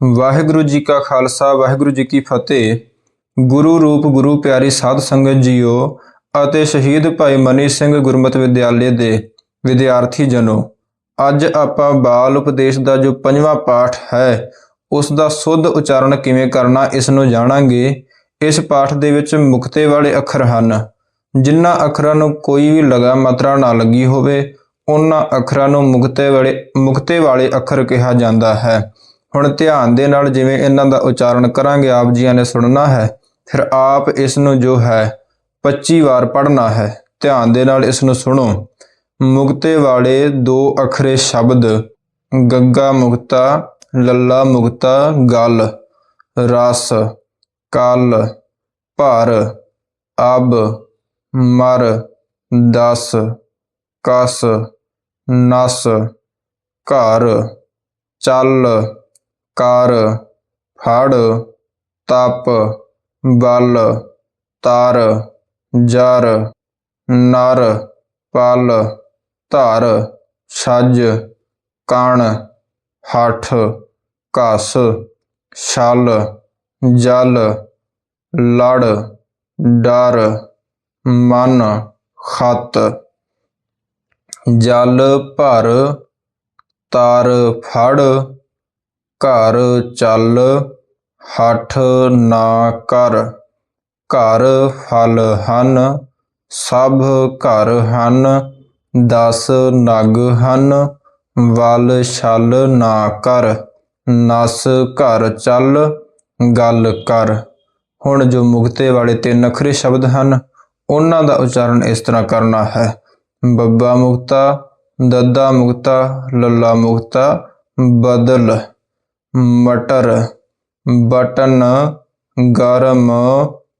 ਵਾਹਿਗੁਰੂ ਜੀ ਕਾ ਖਾਲਸਾ, ਵਾਹਿਗੁਰੂ ਜੀ ਕੀ ਫਤਿਹ। ਗੁਰੂ ਰੂਪ, ਗੁਰੂ ਪਿਆਰੀ ਸਾਧ ਸੰਗਤ ਜੀਓ ਅਤੇ ਸ਼ਹੀਦ ਭਾਈ ਮਨੀ ਸਿੰਘ ਗੁਰਮਤਿ ਵਿਦਿਆਲੇ ਦੇ ਵਿਦਿਆਰਥੀ ਜਨੋ, ਅੱਜ ਆਪਾਂ ਬਾਲ ਉਪਦੇਸ਼ ਦਾ ਜੋ ਪੰਜਵਾਂ ਪਾਠ ਹੈ, ਉਸ ਦਾ ਸੁੱਧ ਉਚਾਰਨ ਕਿਵੇਂ ਕਰਨਾ, ਇਸ ਨੂੰ ਜਾਣਾਂਗੇ। ਇਸ ਪਾਠ ਦੇ ਵਿੱਚ ਮੁਕਤੇ ਵਾਲੇ ਅੱਖਰ ਹਨ, ਜਿਨ੍ਹਾਂ ਅੱਖਰਾਂ ਨੂੰ ਕੋਈ ਵੀ ਲਗਾ ਮਾਤਰਾ ਨਾ ਲੱਗੀ ਹੋਵੇ, ਉਹਨਾਂ ਅੱਖਰਾਂ ਨੂੰ ਮੁਕਤੇ ਵਾਲੇ ਮੁਕਤੇ ਵਾਲੇ ਅੱਖਰ ਕਿਹਾ ਜਾਂਦਾ ਹੈ। ਹੁਣ ਧਿਆਨ ਦੇ ਨਾਲ ਜਿਵੇਂ ਇਹਨਾਂ ਦਾ ਉਚਾਰਨ ਕਰਾਂਗੇ, ਆਪ ਜੀਆਂ ਨੇ ਸੁਣਨਾ ਹੈ, ਫਿਰ ਆਪ ਇਸ ਨੂੰ ਜੋ ਹੈ 25 ਵਾਰ ਪੜ੍ਹਨਾ ਹੈ। ਧਿਆਨ ਦੇ ਨਾਲ ਇਸ ਨੂੰ ਸੁਣੋ। ਮੁਕਤੇ ਵਾਲੇ ਦੋ ਅੱਖਰੇ ਸ਼ਬਦ, ਗੱਗਾ ਮੁਕਤਾ, ਲੱਲਾ ਮੁਕਤਾ, ਗਲ, ਰਸ, ਕਲ, ਭਰ, ਅਬ, ਮਰ, ਦਸ, ਕਸ, ਨਸ, ਘਰ, ਚੱਲ ਕਰ, ਫੜ, ਤਪ, ਬਲ, ਤਰ, ਜਰ, ਨਰ, ਪਲ, ਧਰ, ਛੱਜ, ਕਣ, ਹੱਠ, ਘਸ, ਛਲ, ਜਲ, ਲੜ, ਡਰ, ਮਨ, ਖਤ। ਜਲ ਭਰ, ਤਾਰ, ਫੜ ਘਰ ਚੱਲ, ਹੱਠ ਨਾ ਕਰ। ਘਰ ਫਲ ਹਨ, ਸਭ ਘਰ ਹਨ, ਦਸ ਨਗ ਹਨ, ਵਲ ਛਲ ਨਾ ਕਰ। ਨਸ ਘਰ ਚੱਲ, ਗੱਲ ਕਰ। ਹੁਣ ਜੋ ਮੁਕਤੇ ਵਾਲੇ ਤਿੰਨ ਅਖਰੇ ਸ਼ਬਦ ਹਨ, ਉਹਨਾਂ ਦਾ ਉਚਾਰਨ ਇਸ ਤਰ੍ਹਾਂ ਕਰਨਾ ਹੈ। ਬੱਬਾ ਮੁਕਤਾ, ਦੱਦਾ ਮੁਕਤਾ, ਲੱਲਾ ਮੁਕਤਾ, ਬਦਲ। ਮਟਰ, ਬਟਨ, ਗਰਮ,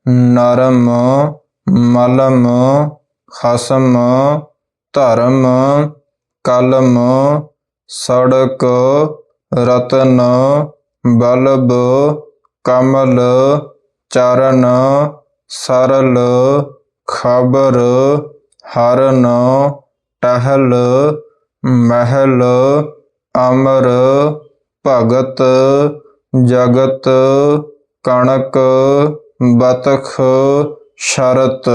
ਨਰਮ, ਮਲਮ, ਖਸਮ, ਧਰਮ, ਕਲਮ, ਸੜਕ, ਰਤਨ, ਬਲਬ, ਕਮਲ, ਚਰਨ, ਸਰਲ, ਖਬਰ, ਹਰਨ, ਟਹਿਲ, ਮਹਿਲ, ਅਮਰ ਭਗਤ ਜਗਤ ਕਣਕ ਬਤਖ ਸ਼ਰਤ।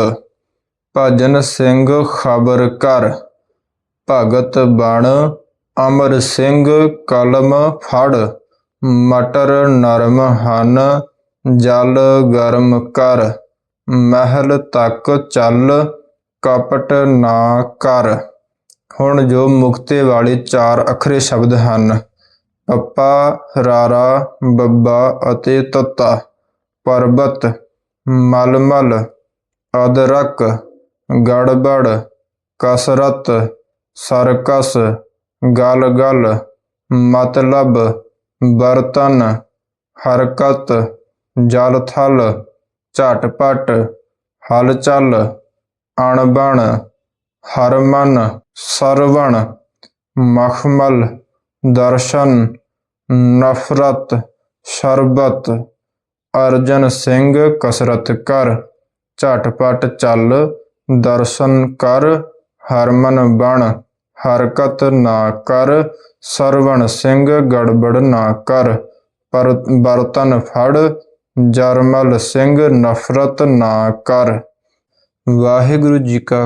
ਭਜਨ ਸਿੰਘ ਖਬਰ ਕਰ। ਭਗਤ ਬਣ ਅਮਰ ਸਿੰਘ ਕਲਮ ਫੜ। ਮਟਰ ਨਰਮ ਹਨ ਜਲ ਗਰਮ ਕਰ। ਮਹਿਲ ਤੱਕ ਚੱਲ ਕਪਟ ਨਾ ਕਰ। ਹੁਣ ਜੋ ਮੁਕਤੇ ਵਾਲੇ ਚਾਰ ਅਖਰੇ ਸ਼ਬਦ ਹਨ। ਅੱਪਾ, ਰਾਰਾ, ਬੱਬਾ ਅਤੇ ਤੱਤਾ, ਪਰਬਤ, ਮਲਮਲ, ਅਦਰਕ, ਗੜਬੜ, ਕਸਰਤ, ਸਰਕਸ ਗਲ ਗਲ ਮਤਲਬ, ਬਰਤਨ, ਹਰਕਤ ਜਲ ਥਲ ਝਟਪਟ, ਹਲਚਲ, ਅਣਬਣ, ਹਰਮਨ, ਸਰਵਣ, ਮਖਮਲ ਦਰਸ਼ਨ, ਨਫ਼ਰਤ, ਸ਼ਰਬਤ, ਅਰਜਨ ਸਿੰਘ, ਕਸਰਤ ਕਰ, ਝਟਪਟ ਚੱਲ, ਦਰਸ਼ਨ ਕਰ, ਹਰਮਨ ਬਣ, ਹਰਕਤ ਨਾ ਕਰ, ਸਰਵਣ ਸਿੰਘ ਗੜਬੜ ਨਾ ਕਰ, ਪਰ, ਬਰਤਨ ਫੜ, ਜਰਮਲ ਸਿੰਘ ਨਫ਼ਰਤ ਨਾ ਕਰ। ਵਾਹਿਗੁਰੂ ਜੀ ਕਾ